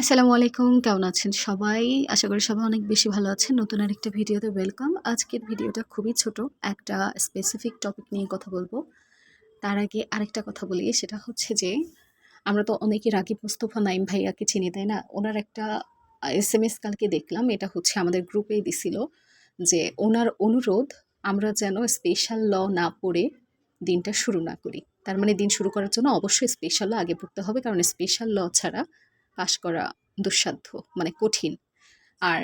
আসসালামু আলাইকুম, কেমন আছেন সবাই? আশা করি সবাই অনেক বেশি ভালো আছেন। নতুন আরেকটা ভিডিওতে ওয়েলকাম আজকের ভিডিওটা খুবই ছোট, একটা স্পেসিফিক টপিক নিয়ে কথা বলব। তার আগে আরেকটা কথা বলি, সেটা হচ্ছে যে, আমরা তো অনেকে রাকিব মুস্তফা নাইম ভাইয়াকে চিনি, তাই না? ওনার একটা এস এম এস কালকে দেখলাম, এটা হচ্ছে আমাদের গ্রুপেই দিছিল যে, ওনার অনুরোধ, আমরা যেন স্পেশাল ল না পড়ে দিনটা শুরু না করি। তার মানে দিন শুরু করার জন্য অবশ্যই স্পেশাল ল আগে পড়তে হবে, কারণ স্পেশাল ল ছাড়া পাশ করা দুঃসাধ্য মানে কঠিন। আর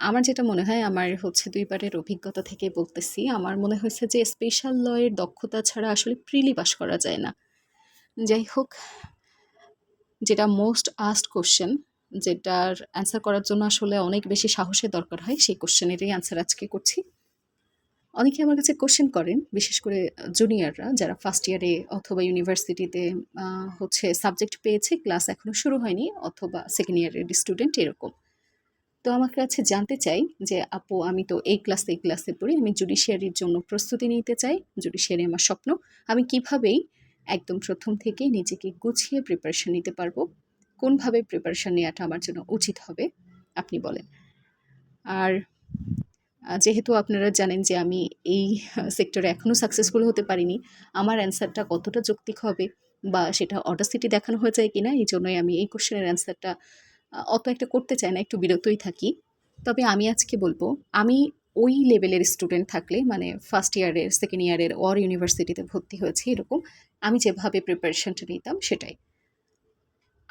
আমার যেটা মনে হয়, আমার হচ্ছে দুইবারের অভিজ্ঞতা থেকে বলতেছি, আমার মনে হয়েছে যে স্পেশাল লয়ের দক্ষতা ছাড়া আসলে প্রিলি পাস করা যায় না। যাই হোক, যেটা মোস্ট আস্ট কোশ্চেন যেটার অ্যান্সার করার জন্য আসলে অনেক বেশি সাহসের দরকার হয়, সেই কোশ্চেনেরই অ্যান্সার আজকে করছি। অনেকে আমার কাছে কোশ্চেন করেন, বিশেষ করে জুনিয়ররা যারা ফার্স্ট ইয়ারে অথবা ইউনিভার্সিটিতে হচ্ছে সাবজেক্ট পেয়েছে ক্লাস এখনও শুরু হয়নি, অথবা সেকেন্ড ইয়ারের স্টুডেন্ট এরকম। তো আমার কাছে জানতে চাই যে, আপু, আমি তো এই ক্লাসে এই ক্লাসে পড়ি, আমি জুডিশিয়ারির জন্য প্রস্তুতি নিতে চাই জুডিশিয়ারি আমার স্বপ্ন, আমি কিভাবেই একদম প্রথম থেকেই নিজেকে গুছিয়ে প্রিপারেশন নিতে পারব? কোনভাবে প্রিপারেশান নেওয়াটা আমার জন্য উচিত হবে? আপনি বলেন। আর যেহেতু আপনারা জানেন যে আমি এই সেক্টরে এখনও সাকসেসফুল হতে পারিনি, আমার অ্যান্সারটা কতটা যৌক্তিক হবে বা সেটা অডাসিটি দেখানো হয়ে যায় কি না এই জন্যই আমি এই কোশ্চেনের অ্যান্সারটা অত একটা করতে চাই না, একটু বিরতই থাকি। তবে আমি আজকে বলব, আমি ওই লেভেলের স্টুডেন্ট থাকলে মানে ফার্স্ট ইয়ারের সেকেন্ড ইয়ারের অর ইউনিভার্সিটিতে ভর্তি হয়েছি এরকম, আমি যেভাবে প্রিপারেশনটা নিতাম সেটাই।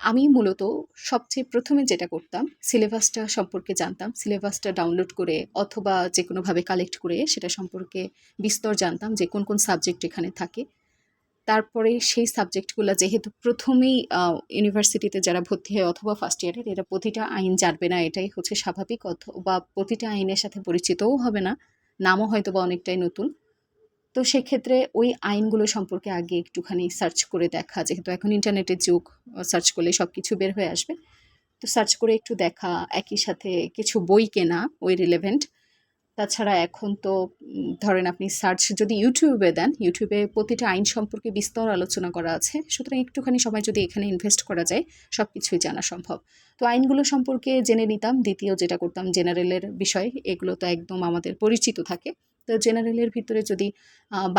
আমি মূলত সবচেয়ে প্রথমে যেটা করতাম, সিলেবাসটা সম্পর্কে জানতাম, সিলেবাসটা ডাউনলোড করে অথবা যে কোনোভাবে কালেক্ট করে সেটা সম্পর্কে বিস্তর জানতাম যে কোন কোন সাবজেক্ট এখানে থাকে। তারপরে সেই সাবজেক্টগুলো যেহেতু প্রথমেই ইউনিভার্সিটিতে যারা ভর্তি হয় অথবা ফার্স্ট ইয়ারের এরা প্রতিটা আইন জানবে না, এটাই হচ্ছে স্বাভাবিক। অথবা প্রতিটা আইনের সাথে পরিচিতও হবে না, নামও হয়তো বা অনেকটাই নতুন। তো সেক্ষেত্রে ওই আইনগুলো সম্পর্কে আগে একটুখানি সার্চ করে দেখা, যেহেতু এখন ইন্টারনেটের যুগ সার্চ করলে সব কিছু বের হয়ে আসবে। তো সার্চ করে একটু দেখা, একই সাথে কিছু বই কেনা, ওই রিলেভেন্ট তাছাড়া এখন তো ধরেন আপনি সার্চ যদি ইউটিউবে দেন ইউটিউবে প্রতিটা আইন সম্পর্কে বিস্তর আলোচনা করা আছে। সুতরাং একটুখানি সময় যদি এখানে ইনভেস্ট করা যায় সব কিছুই জানা সম্ভব। তো আইনগুলো সম্পর্কে জেনে নিতাম। দ্বিতীয় যেটা করতাম জেনারেলের বিষয়, এগুলো তো একদম আমাদের পরিচিত থাকে। তো জেনারেলের ভিতরে যদি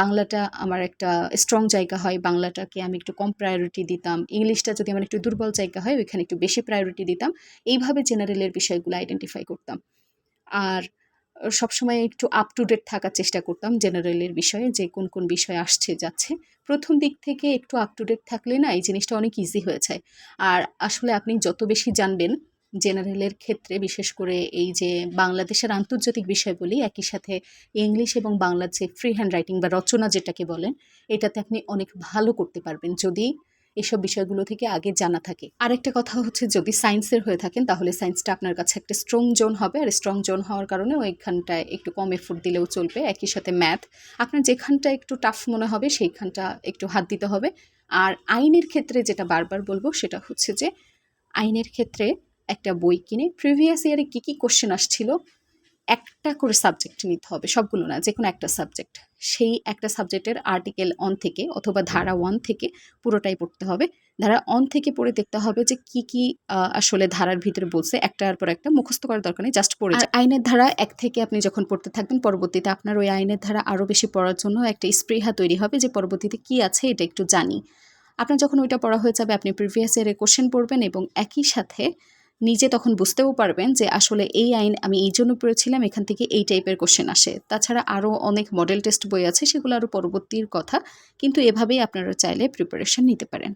বাংলাটা আমার একটা স্ট্রং জায়গা হয়, বাংলাটাকে আমি একটু কম প্রায়োরিটি দিতাম, ইংলিশটা যদি আমার একটু দুর্বল জায়গা হয়, ওইখানে একটু বেশি প্রায়োরিটি দিতাম, এইভাবে জেনারেলের বিষয়গুলো আইডেন্টিফাই করতাম। আর সবসময় একটু আপ টু ডেট থাকার চেষ্টা করতাম জেনারেলের বিষয়ে, যে কোন কোন বিষয় আসছে, যাচ্ছে। প্রথম দিক থেকে একটু আপ টু ডেট থাকলে না এই জিনিসটা অনেক ইজি হয়ে যায়। আর আসলে আপনি যত বেশি জানবেন জেনারেলের ক্ষেত্রে, বিশেষ করে এই যে বাংলাদেশের আন্তর্জাতিক বিষয় বলি একই সাথে ইংলিশ এবং বাংলার যে ফ্রি হ্যান্ড রাইটিং বা রচনা যেটাকে বলেন, এটাতে আপনি অনেক ভালো করতে পারবেন যদি এসব বিষয়গুলো থেকে আগে জানা থাকে। আরেকটা কথা হচ্ছে, যদি সায়েন্সের হয়ে থাকেন, তাহলে সায়েন্সটা আপনার কাছে একটা স্ট্রং জোন হবে, আর স্ট্রং জোন হওয়ার কারণে ওইখানটায় একটু কম এফোর্ট দিলেও চলবে। একই সাথে ম্যাথ আপনার যেখানটা একটু টাফ মনে হবে, সেইখানটা একটু হাত দিতে হবে। আর আইনের ক্ষেত্রে যেটা বারবার বলব, সেটা হচ্ছে যে আইনের ক্ষেত্রে একটা বই কিনে প্রিভিয়াস ইয়ারে কী কী কোশ্চেন আসছিল একটা করে সাবজেক্ট নিতে হবে সবগুলো না যে কোনো একটা সাবজেক্ট সেই একটা সাবজেক্টের আর্টিকেল অন থেকে অথবা ধারা ওয়ান থেকে পুরোটাই পড়তে হবে। ধারা অন থেকে পড়ে দেখতে হবে যে কি কি আসলে ধারার ভিতরে বলছে একটার পর একটা মুখস্থ করার দরকার নেই জাস্ট পড়ে আইনের ধারা এক থেকে আপনি যখন পড়তে থাকবেন পরবর্তীতে আপনার ওই আইনের ধারা আরও বেশি পড়ার জন্য একটা স্পৃহা তৈরি হবে যে পরবর্তীতে কি আছে এটা একটু জানি। আপনার যখন ওইটা পড়া হয়ে যাবে আপনি প্রিভিয়াস ইয়ারে কোশ্চেন পড়বেন এবং একই সাথে নিজে তখন বুঝতেও পারবেন যে আসলে এই আইন আমি এই জন্য পড়েছিলাম, এখান থেকে এই টাইপের কোশ্চেন আসে। তাছাড়া আরও অনেক মডেল টেস্ট বই আছে, সেগুলো আরও পরবর্তীর কথা। কিন্তু এভাবেই আপনারা চাইলে প্রিপারেশন নিতে পারেন।